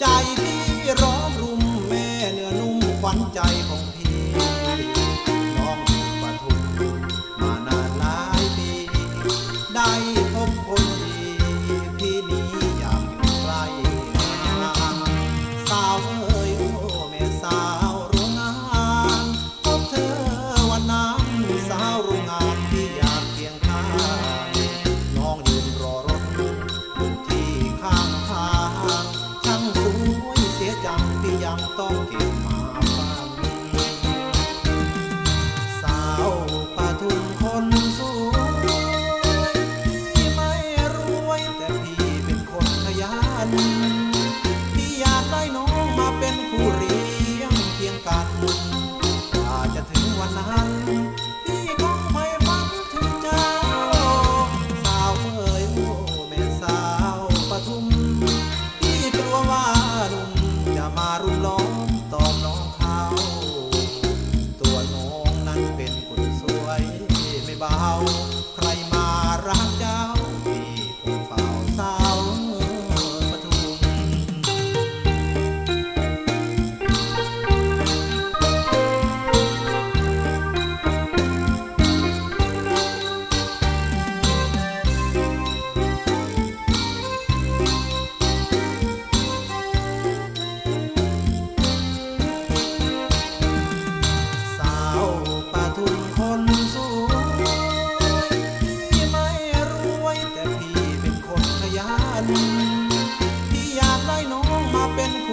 ใจที่ร้อรุมแม่เนื้อนุ่มขวัญใจของพี่น้องปทุมมานาหลายปีได้พบคนดีพี่นี้อยากอกล้สาว ยันพี่อยากได้น้องมาเป็นคู่เรียงเคียงกันถ้าจะถึงวันนั้นพี่คงไม่ฝันถึงเจ้า สาวเอ๋ยโอ้แม่สาวปทุมพี่กลัวว่าหนุ่มจะมารุมล้อมตอมน้องเขา ตัวน้องนั้นเป็นคนสวยไม่เบา น้